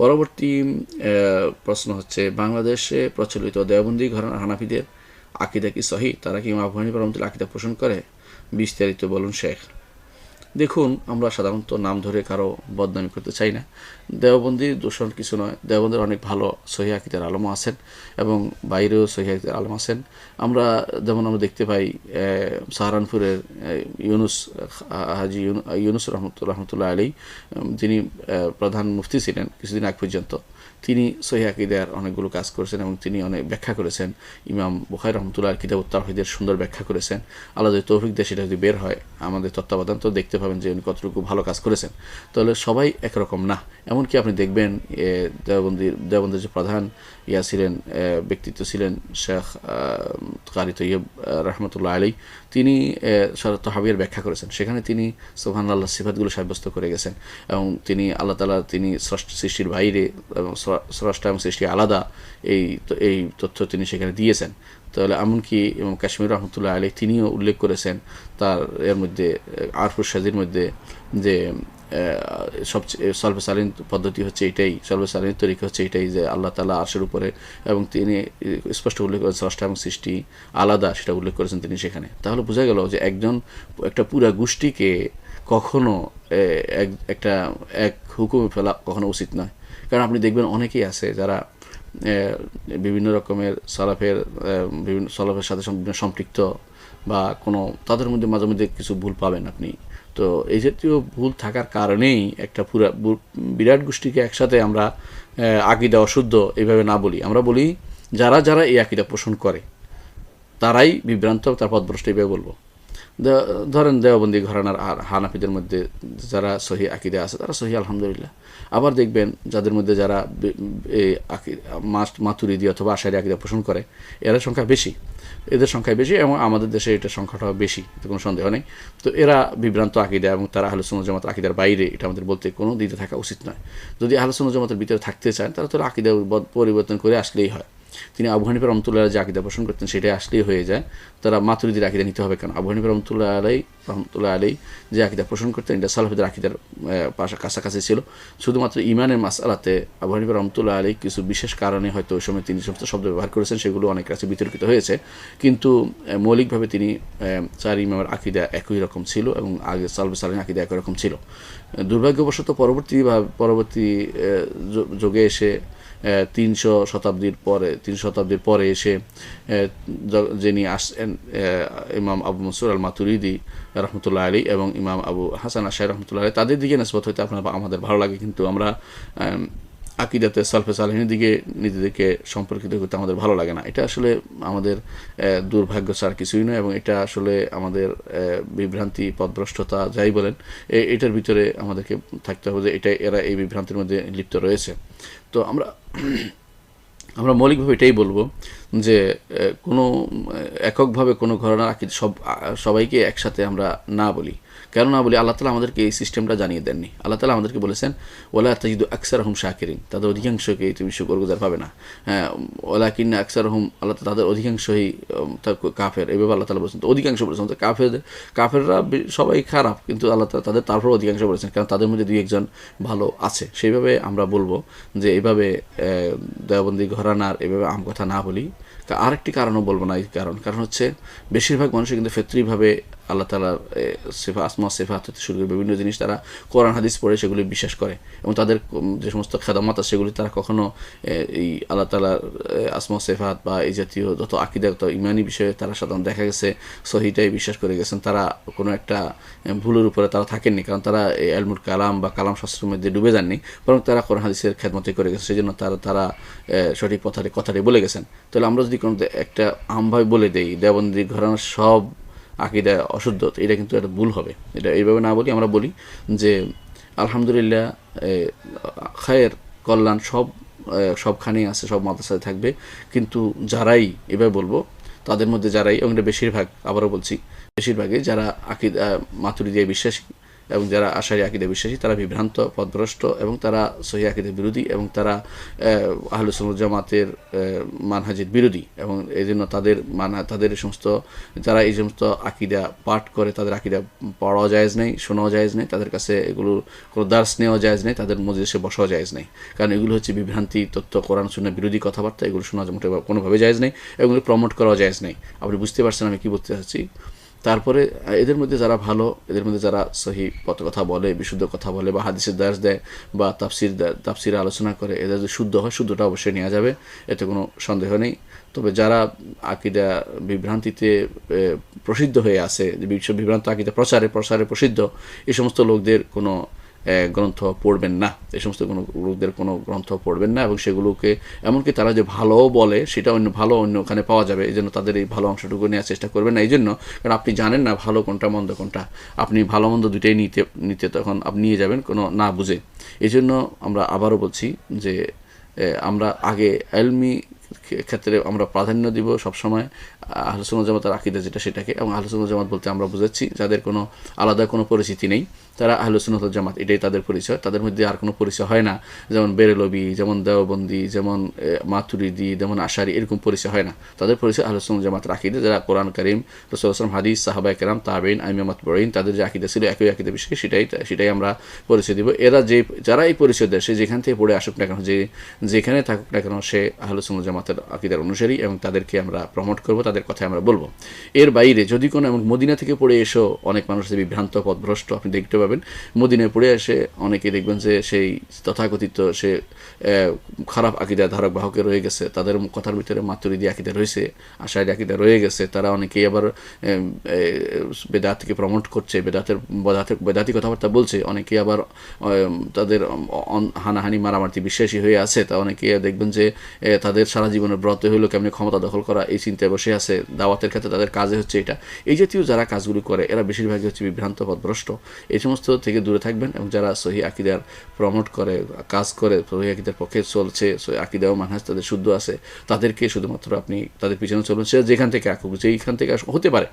পরবর্তী প্রশ্ন হচ্ছে, বাংলাদেশে প্রচলিত দেওবন্দি ঘরানার হানাফিদের আকিদা কি সহি? তারা কি আফগানি পরবর্তী আকিদা পোষণ করে? বিস্তারিত বলুন শেখ। দেখুন, আমরা সাধারণত নাম ধরে কারও বদনামি করতে চাই না। দেওবন্দির দূষণ কিছু নয়, দেওবন্দির অনেক ভালো সহি আকিদের আলমও আছেন এবং বাইরেও সহি আকিদের আলম আছেন। আমরা যেমন আমরা দেখতে পাই সাহারানপুরের ইউনুস হাজি ইউনু- ইউনুস রহমতুল্লাহ রহমতুল্লাহ আলী যিনি প্রধান মুফতি ছিলেন কিছুদিন আগ পর্যন্ত। তিনি সহি আকিদার অনেকগুলো কাজ করেছেন এবং তিনি অনেক ব্যাখ্যা করেছেন। ইমাম বুখাই রহমতুল্লাহ কিতাব উত্তাহিদের সুন্দর ব্যাখ্যা করেছেন। আল্লাহ যদি তৌফিক দিয়ে, সেটা যদি বের হয়, আমাদের তত্ত্বাবধান তো দেখতে পাবেন যে উনি কতটুকু ভালো কাজ করেছেন। তাহলে সবাই একরকম না। এমনকি আপনি দেখবেন দেওবন্দির দেওবন্দির যে প্রধান ইয়া ছিলেন ব্যক্তিত্ব ছিলেন শেখ কারি তৈয়ব রহমতুল্লাহ আলী তিনি তহাবিয়ার ব্যাখ্যা করেছেন। সেখানে তিনি সোহান আল্লাহ সিফাতগুলো সাব্যস্ত করে গেছেন এবং তিনি, আল্লাহ তালা তিনি সৃষ্টির বাইরে, এবং স্রষ্টা এবং সৃষ্টি আলাদা এই এই তথ্য তিনি সেখানে দিয়েছেন। তাহলে এমনকি এবং কাশ্মীর রহমতুল্লাহ আলী তিনিও উল্লেখ করেছেন তার এর মধ্যে আরফুর সাজির মধ্যে যে সবচেয়ে সলভে সালিন পদ্ধতি হচ্ছে এটাই সলভে সালিন তরিকা হচ্ছে এটাই যে আল্লাহ তালা আর্শের উপরে এবং তিনি স্পষ্ট উল্লেখ করেছেন স্রষ্টা এবং সৃষ্টি আলাদা সেটা উল্লেখ করেছেন তিনি সেখানে। তাহলে বোঝা গেল যে একজন, একটা পুরা গোষ্ঠীকে কখনো এক- একটা, এক হুকুমে ফেলা কখনো উচিত নয়। কারণ আপনি দেখবেন অনেকেই আছে যারা বিভিন্ন রকমের সলাফের বিভিন্ন সলাফের সাথে সম্পৃক্ত বা কোনো, তাদের মধ্যে মাঝে মধ্যে কিছু ভুল পাবেন আপনি। তো এই জাতীয় ভুল থাকার কারণেই একটা পুরা বিরাট গোষ্ঠীকে একসাথে আমরা আকিদা অশুদ্ধ এইভাবে না বলি। আমরা বলি যারা যারা এই আকিদা পোষণ করে, তারাই বিভ্রান্ত, তার পথভ্রষ্ট এইভাবে বলব। ধরেন দেওবন্দি ঘরানার আর হানাফিদের মধ্যে যারা সহি আকিদে আছে, তারা সহি, আলহামদুলিল্লাহ। আবার দেখবেন যাদের মধ্যে যারা এই মাস- মাতুরিদি অথবা আশারি আকিদা পোষণ করে, এরা সংখ্যা বেশি। এদের সংখ্যা বেশি এবং আমাদের দেশে এটার সংখ্যাটাও বেশি, এতে কোনো সন্দেহ নেই। তো এরা বিভ্রান্ত আকিদা এবং তারা আহলুসুল জামাত আকিদার বাইরে, এটা আমাদের বলতে কোনো দিতে থাকা উচিত নয়। যদি আহলুসুল জামাতের ভিতরে থাকতে চান, তারা তো আকিদা পরিবর্তন করে আসলেই হয়। তিনি আবু হানিফা রহমতুল্লাহ যে আকিদা পোষণ করতেন, সেটাই আসলেই হয়ে যায়। তারা মাতুরিদির আকিদা নিতে হবে কেন? আবু হানিফা রহমতুল্লাহ আলাই রহমতুল্লাহ আলাই যে আকিদা পোষণ করতেন, এটা সালাফিদের আকিদার পাশা, কাছাকাছি ছিল। শুধুমাত্র ইমানের মাসালাতে আবু হানিফা রহমতুল্লাহ আলাই কিছু বিশেষ কারণে হয়তো ওই সময় তিনি সমস্ত শব্দ ব্যবহার করেছেন, সেগুলো অনেক কাছে বিতর্কিত হয়েছে। কিন্তু মৌলিকভাবে তিনি চার ইমামের আকিদা একই রকম ছিল এবং আগে সালবে সালিন আকিদা একই রকম ছিল। দুর্ভাগ্যবশত পরবর্তী পরবর্তী যুগে এসে তিনশো শতাব্দীর পরে তিন শতাব্দীর পরে এসে যিনি আসছেন ইমাম আবু মনসুর আল মাতুরিদি রহমতুল্লাহ আলী এবং ইমাম আবু হাসান আশাই রহমতুল্লাহ আলী তাদের দিকে নসবত হইতে আপনার আমাদের ভালো লাগে। কিন্তু আমরা আম, আকিদাতে সালফে সালহিনের দিকে নিজেদেরকে সম্পর্কিত করতে আমাদের ভালো লাগে না। এটা আসলে আমাদের দুর্ভাগ্য ছাড়া কিছুই নয় এবং এটা আসলে আমাদের বিভ্রান্তি, পদভ্রষ্টতা যাই বলেন এটার ভিতরে আমাদেরকে থাকতে হবে যে এটা, এরা এই বিভ্রান্তির মধ্যে লিপ্ত রয়েছে। তো আমরা আমরা মৌলিকভাবে এটাই বলব যে কোনো এককভাবে কোনো ঘটনা সব সবাইকে একসাথে আমরা না বলি। কেন না বলি আল্লাহ তালা আমাদেরকে এই সিস্টেমটা জানিয়ে দেননি। আল্লাহ তালা আমাদেরকে বলেছেন ওলা তাজিদু আকসার হুম শাকিরিন। তাদের অধিকাংশকে তুমি শুকরগুজার পাবে না। হ্যাঁ ওলা কিন্না আকসার হুম আল্লাহ তাদের অধিকাংশই কাফের। এভাবে আল্লাহ তালা বলেছেন তো অধিকাংশ বলেছেন। তো কাফের কাফেররা সবাই খারাপ কিন্তু আল্লাহ তালা তাদের তারপর অধিকাংশ বলেছেন কারণ তাদের মধ্যে দুই একজন ভালো আছে। সেইভাবে আমরা বলব যে এইভাবে আহ, দেওবন্দি ঘরানার এভাবে আম কথা না বলি। আরেকটি কারণও বলব না এই কারণ। কারণ হচ্ছে বেশিরভাগ মানুষই কিন্তু ফেত্রিভাবে আল্লাহ তালার সেফা, আসমা সেফা হতে শুরু করে বিভিন্ন জিনিস তারা কোরআন, হাদিস পড়ে সেগুলি বিশ্বাস করে। এবং তাদের যে সমস্ত খেদামত আছে সেগুলি তারা কখনো এই আল্লাহ তালার আসমা, সেফাত বা এই জাতীয় যত আকিদাগত ইমানি বিষয়ে তারা সাধারণত দেখা গেছে, সহিটাই বিশ্বাস করে গেছেন। তারা কোনো একটা ভুলের উপরে তারা থাকেননি, কারণ তারা এই আলমুর কালাম বা কালাম শাস্ত্রের মধ্যে ডুবে যাননি, বরং তারা কোরআন, হাদিসের খেদমতে করে গেছে। সেই জন্য তারা তারা সঠিক কথাটি কথাটি বলে গেছেন। তাহলে আমরা যদি কোনো একটা আমভাবে বলে দেই দেবন্দি ঘরানার সব আকিদা অশুদ্ধ এটা কিন্তু একটা ভুল হবে। এটা এইভাবে না বলি, আমরা বলি যে আলহামদুলিল্লাহ খায়ের, কল্যাণ সব সবখানেই আছে, সব মাদ্রাসায় থাকবে। কিন্তু যারাই, এভাবে বলব, তাদের মধ্যে যারাই, এবং বেশিরভাগ, আবারও বলছি, বেশিরভাগই যারা আকিদা মাতুরি দিয়ে বিশ্বাসী এবং যারা আশারি আকিদে বিশ্বাসী, তারা বিভ্রান্ত, পদভ্রষ্ট এবং তারা সহি আকিদের বিরোধী এবং তারা আহলুসুল জামাতের মানহাজের বিরোধী এবং এই জন্য তাদের মানহা, তাদের সমস্ত, যারা এই সমস্ত আকিদা পাঠ করে, তাদের আকিদা পড়াও জায়েজ নেই, শোনাও জায়েজ নেই, তাদের কাছে এগুলো কোনো দার্স নেওয়া জায়েজ নেই, তাদের মজলিসে বসাও জায়েজ নেই। কারণ এগুলো হচ্ছে বিভ্রান্তি, তথ্য, কোরআন শূন্য বিরোধী কথাবার্তা, এগুলো শোনা মোটে কোনোভাবে জায়েজ নেই এগুলো প্রমোট করাও জায়েজ নেই। আপনি বুঝতে পারছেন আমি কী বলতে চাচ্ছি? তারপরে এদের মধ্যে যারা ভালো, এদের মধ্যে যারা সহি পথ কথা বলে, বিশুদ্ধ কথা বলে, বা হাদিসের দাস দেয়, বা তাফসির তাফসির আলোচনা করে, এদের যদি শুদ্ধ হয়, শুদ্ধটা অবশ্যই নেওয়া যাবে, এতে কোনো সন্দেহ নেই। তবে যারা আকিদা বিভ্রান্তিতে প্রসিদ্ধ হয়ে আছে বিশ্ব বিভ্রান্ত আকিদা প্রচারে, প্রসারে প্রসিদ্ধ এই সমস্ত লোকদের কোনো গ্রন্থ পড়বেন না। এই সমস্ত কোনো লোকদের কোনো গ্রন্থ পড়বেন না এবং সেগুলোকে, এমনকি তারা যে ভালো বলে সেটা অন্য, ভালো অন্য ওখানে পাওয়া যাবে। এই জন্য তাদের এই ভালো অংশটুকু নেওয়ার চেষ্টা করবেন না। এই জন্য, কারণ আপনি জানেন না ভালো কোনটা, মন্দ কোনটা। আপনি ভালো, মন্দ দুইটাই নিতে নিতে তখন আপনি নিয়ে যাবেন কোনো না বুঝে। এই জন্য আমরা আবারও বলছি যে আমরা আগে এলমি ক্ষেত্রে আমরা প্রাধান্য দিব সবসময় আহলসুল জামাতের আকিদা যেটা সেটাকে এবং আহলসুল জামাত বলতে আমরা বুঝাচ্ছি যাদের কোনো আলাদা কোনো পরিচিতি নেই, তারা আহলুসুনত জামাত, এটাই তাদের পরিচয়। তাদের মধ্যে আর কোনো পরিচয় হয় না। যেমন বেরেলবি, যেমন দেওবন্দি, যেমন মাতুরিদি, যেমন আশারি, এরকম পরিচয় হয় না। তাদের পরিচয় আহলুসুল জামাত রাখিদে যারা কোরআন, করিম রসুলাম হাদিস সাহাবাই কেরাম তাবেইন আইমাত বড়ইন তাদের যে আকিদা ছিল একই আকিদা বিষয়ে সেটাই সেটাই আমরা পরিচয় দিব। এরা যে, যারা এই পরিচয় দেয়, সে যেখান থেকে পড়ে আসুক না কেন, যে, যেখানে থাকুক না কেন, সে আহলুসুল জামাতের আকিদার অনুসারী এবং তাদেরকে আমরা প্রমোট করব, তাদের কথায় আমরা বলব। এর বাইরে যদি কোনো, এবং মদিনা থেকে পড়ে এসো, অনেক মানুষের বিভ্রান্ত, পথভ্রষ্ট, আপনি দেখতে পাবেন। মদিনায় পড়ে এসে অনেকে দেখবেন যে সেই তথাকথিত, সে খারাপ আকিদা ধারক বাহকে রয়ে গেছে, তাদের কথার ভিতরে মাতুরিদি আকিদা রয়েছে, আশায় আকিদা রয়ে গেছে, তারা অনেকেই আবার বেদাতকে প্রমোট করছে, বেদাতের বেদাতি কথাবার্তা বলছে, অনেকেই আবার তাদের হানাহানি মারামারি বিশ্বাসী হয়ে আছে, তা অনেকে দেখবেন যে তাদের সারা জীবনের ব্রত হইল কেমনি ক্ষমতা দখল করা, এই চিন্তায় বসে আছে। দাওয়াতের ক্ষেত্রে তাদের কাজে হচ্ছে এটা। এই জাতীয় যারা কাজগুলি করে, এরা বেশিরভাগই হচ্ছে বিভ্রান্ত পথভ্রষ্ট এই সমস্ত থেকে দূরে থাকবেন এবং যারা সহি আকিদার প্রমোট করে, কাজ করে, সহি আকিদার পক্ষে চলছে, সহি আকিদা ও মানহাজ তাদের শুদ্ধ আছে, তাদেরকে শুধুমাত্র আপনি তাদের পিছনে চলুন সে যেখান থেকে আঁকুক যেইখান থেকে হতে পারে।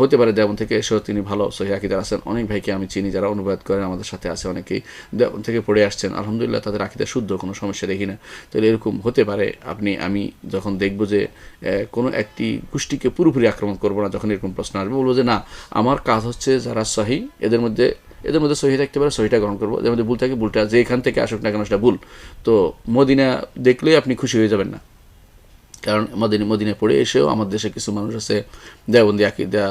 হতে পারে দেবন থেকে এসেও তিনি ভালো, সহি আকিদার আছেন। অনেক ভাইকে আমি চিনি যারা অনুবাদ করেন আমাদের সাথে আছে অনেকেই। দেবন থেকে পড়ে আসছেন। আলহামদুলিল্লাহ তাদের আকিদা শুদ্ধ, কোনো সমস্যা দেখি না। তাহলে এরকম হতে পারে, আপনি আমি যখন দেখব যে কোনো একটি গোষ্ঠীকে পুরোপুরি আক্রমণ করব না, যখন এরকম প্রশ্ন আসবে, বলব যে না, আমার কাজ হচ্ছে যারা সহি, এদের মধ্যে এদের মধ্যে সহি থাকতে পারে, সহিটা গ্রহণ করব। এদের মধ্যে ভুল থাকে, ভুলটা যে এখান থেকে আসুক না কেন, সেটা ভুল। তো মদিনা দেখলেই আপনি খুশি হয়ে যাবেন না। কারণ মদিনে মদিনে পড়ে এসেও আমাদের দেশে কিছু মানুষ আছে দেয়বন্দি আকিদা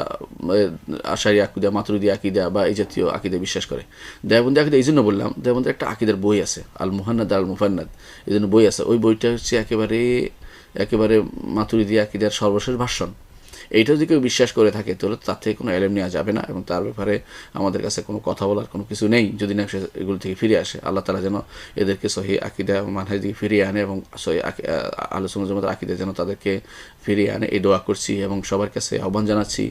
আশারি আকিদা, মাতরুদি আকিদা বা এই জাতীয় আকিদা বিশ্বাস করে। দেয়বন্দি আকিদা, এই জন্য বললাম দেয়বন্দি একটা আকিদার বই আছে আল মুহান্নাদ আল মুফান্নাদ এই জন্য বই আছে। ওই বইটা হচ্ছে একেবারে একেবারে মাতুরিদি আকিদার সর্বশেষ ভাষণ এইটা যদি কেউ বিশ্বাস করে থাকে, তাহলে তার থেকে কোনো এলেম নেওয়া যাবে না এবং তার ব্যাপারে আমাদের কাছে কোনো কথা বলার কোনো কিছু নেই, যদি না সে এগুলো থেকে ফিরে আসে। আল্লাহ তালা যেন এদেরকে সহি আকিদা মানহাজ দিকে ফিরিয়ে আনে এবং সহি আলোচনা জমাত আকিদা যেন তাদেরকে ফিরিয়ে আনে। এই দোয়া করছি এবং সবার কাছে আহ্বান জানাচ্ছি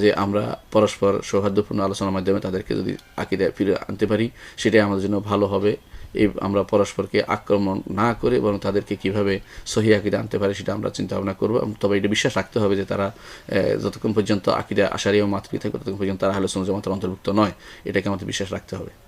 যে আমরা পরস্পর সৌহার্দ্যপূর্ণ আলোচনার মাধ্যমে তাদেরকে যদি আকিদা ফিরে আনতে পারি, সেটাই আমাদের জন্য ভালো হবে। এই আমরা পরস্পরকে আক্রমণ না করে এবং তাদেরকে কীভাবে সহি আকিদে আনতে পারে সেটা আমরা চিন্তা ভাবনা করব তবে এটা বিশ্বাস রাখতে হবে যে তারা যতক্ষণ পর্যন্ত আকিদা আশারি ও মাতৃ থাকে, ততক্ষণ পর্যন্ত তারা হলে সমাজের মাত্র অন্তর্ভুক্ত নয়। এটাকে আমাদের বিশ্বাস রাখতে হবে।